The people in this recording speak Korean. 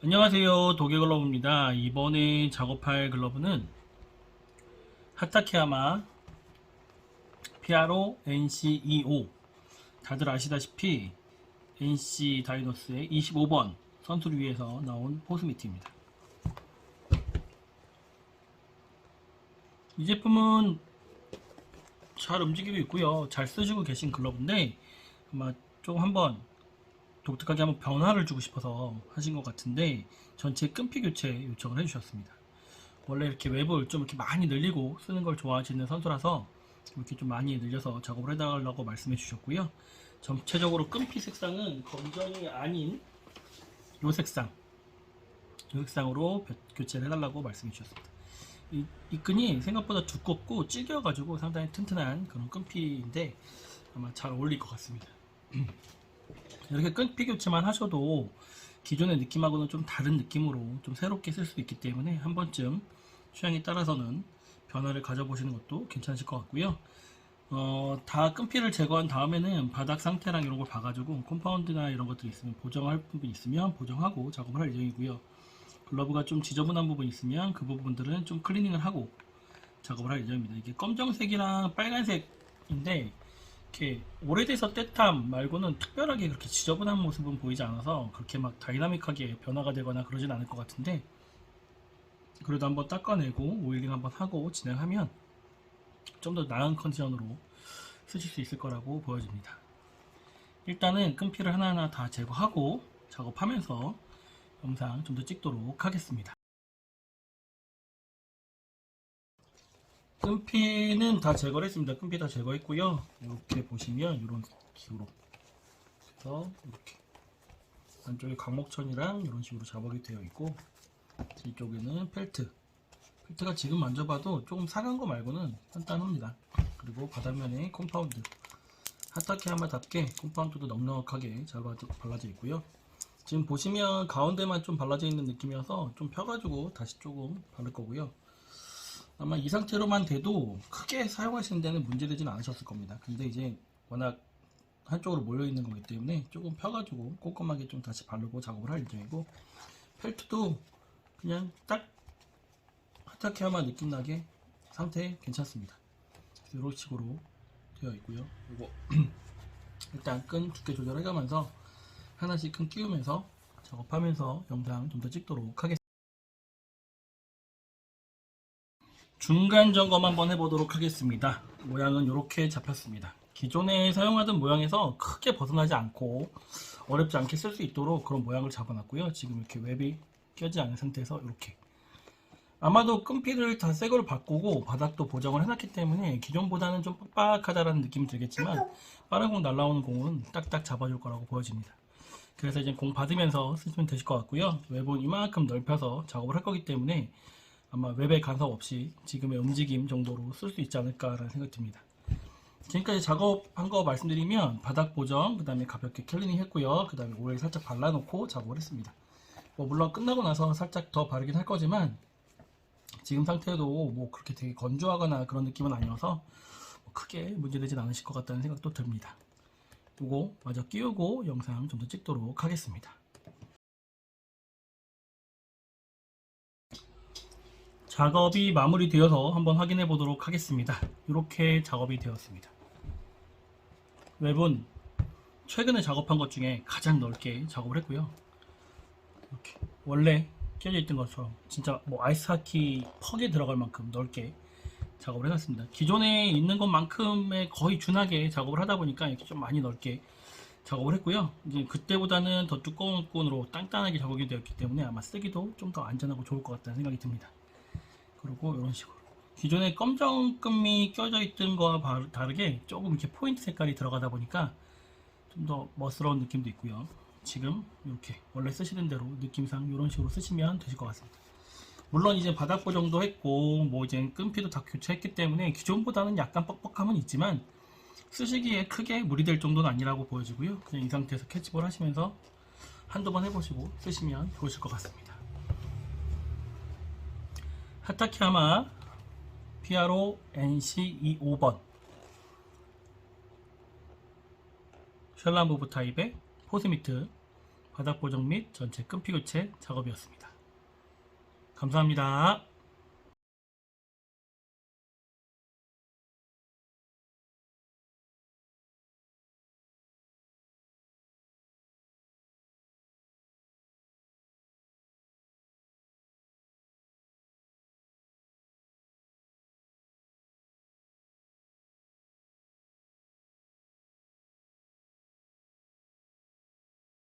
안녕하세요. 도개글러브입니다. 이번에 작업할 글러브는 하타케야마 피아로 NC25 다들 아시다시피 NC 다이노스의 25번 선수를 위해서 나온 포스미트입니다. 이 제품은 잘 움직이고 있고요. 잘 쓰시고 계신 글러브인데 아마 좀 한번 독특하게 한번 변화를 주고 싶어서 하신 것 같은데 전체 끈피 교체 요청을 해주셨습니다. 원래 이렇게 웹을 좀 이렇게 많이 늘리고 쓰는 걸 좋아하시는 선수라서 이렇게 좀 많이 늘려서 작업을 해달라고 말씀해 주셨고요. 전체적으로 끈피 색상은 검정이 아닌 요 색상, 요 색상으로 벼- 교체를 해달라고 말씀해 주셨습니다. 이, 이 끈이 생각보다 두껍고 찔겨가지고 상당히 튼튼한 그런 끈피인데 아마 잘 어울릴 것 같습니다. 이렇게 끈피 교체만 하셔도 기존의 느낌하고는 좀 다른 느낌으로 좀 새롭게 쓸 수도 있기 때문에 한 번쯤 취향에 따라서는 변화를 가져보시는 것도 괜찮으실 것 같고요. 어, 다 끈피를 제거한 다음에는 바닥 상태랑 이런 걸 봐가지고 컴파운드나 이런 것들이 있으면 보정할 부분이 있으면 보정하고 작업을 할 예정이고요. 글러브가 좀 지저분한 부분이 있으면 그 부분들은 좀 클리닝을 하고 작업을 할 예정입니다. 이게 검정색이랑 빨간색인데 이렇게 오래돼서 떼탐 말고는 특별하게 그렇게 지저분한 모습은 보이지 않아서 그렇게 막 다이나믹하게 변화가 되거나 그러진 않을 것 같은데 그래도 한번 닦아내고 오일링 한번 하고 진행하면 좀 더 나은 컨디션으로 쓰실 수 있을 거라고 보여집니다. 일단은 끈피를 하나하나 다 제거하고 작업하면서 영상 좀 더 찍도록 하겠습니다. 끈피는 다 제거를 했습니다. 끈피 다 제거했고요. 이렇게 보시면 이런 기구로 그래서 이렇게 안쪽에 강목천이랑 이런 식으로 자박이 되어 있고 뒤쪽에는 펠트 펠트가 지금 만져봐도 조금 상한 거 말고는 단단합니다. 그리고 바닥면에 컴파운드 하타케야마답게 컴파운드도 넉넉하게 잘 바- 발라져 있고요. 지금 보시면 가운데만 좀 발라져 있는 느낌이어서 좀 펴가지고 다시 조금 바를 거고요. 아마 이 상태로만 돼도 크게 사용하시는 데는 문제되지는 않으셨을 겁니다. 근데 이제 워낙 한쪽으로 몰려 있는 거기 때문에 조금 펴가지고 꼼꼼하게 좀 다시 바르고 작업을 할 예정이고 펠트도 그냥 딱 하타케야마 느낌 나게 상태 괜찮습니다. 이런 식으로 되어 있고요. 이거 일단 끈 두께 조절해가면서 하나씩 끈 끼우면서 작업하면서 영상 좀 더 찍도록 하겠습니다. 중간 점검 한번 해보도록 하겠습니다. 모양은 이렇게 잡혔습니다. 기존에 사용하던 모양에서 크게 벗어나지 않고 어렵지 않게 쓸 수 있도록 그런 모양을 잡아놨고요. 지금 이렇게 웹이 껴지 않은 상태에서 이렇게 아마도 끈피를 다새 거로 바꾸고 바닥도 보정을 해놨기 때문에 기존보다는 좀 빡빡하다라는 느낌이 들겠지만 빠른 공 날라오는 공은 딱딱 잡아줄 거라고 보여집니다. 그래서 이제 공 받으면서 쓰시면 되실 것 같고요. 웹은 이만큼 넓혀서 작업을 할 거기 때문에 아마 웹에 간섭 없이 지금의 움직임 정도로 쓸 수 있지 않을까라는 생각이 듭니다. 지금까지 작업한 거 말씀드리면 바닥 보정, 그 다음에 가볍게 캘리닝 했고요. 그 다음에 오일 살짝 발라놓고 작업을 했습니다. 뭐 물론 끝나고 나서 살짝 더 바르긴 할 거지만 지금 상태도 뭐 그렇게 되게 건조하거나 그런 느낌은 아니어서 뭐 크게 문제되진 않으실 것 같다는 생각도 듭니다. 요거 마저 끼우고 영상 좀 더 찍도록 하겠습니다. 작업이 마무리되어서 한번 확인해 보도록 하겠습니다. 이렇게 작업이 되었습니다. 웹은 최근에 작업한 것 중에 가장 넓게 작업을 했고요. 이렇게 원래 껴져 있던 것처럼 진짜 뭐 아이스하키 퍽에 들어갈 만큼 넓게 작업을 해놨습니다. 기존에 있는 것만큼의 거의 준하게 작업을 하다 보니까 이렇게 좀 많이 넓게 작업을 했고요. 이제 그때보다는 더 두꺼운 끈으로 단단하게 작업이 되었기 때문에 아마 쓰기도 좀 더 안전하고 좋을 것 같다는 생각이 듭니다. 그리고 이런 식으로 기존에 검정금이 껴져 있던 거와 바- 다르게 조금 이렇게 포인트 색깔이 들어가다 보니까 좀 더 멋스러운 느낌도 있고요. 지금 이렇게 원래 쓰시는 대로 느낌상 이런 식으로 쓰시면 되실 것 같습니다. 물론 이제 바닥 보정도 했고 뭐 이제 끈피도 다 교체했기 때문에 기존보다는 약간 뻑뻑함은 있지만 쓰시기에 크게 무리될 정도는 아니라고 보여지고요. 그냥 이 상태에서 캐치볼 하시면서 한두 번 해보시고 쓰시면 좋으실 것 같습니다. 하타키야마 피아로 NC25번 셜라무브 타입의 포스미트 바닥 보정 및 전체 끈피 교체 작업이었습니다. 감사합니다.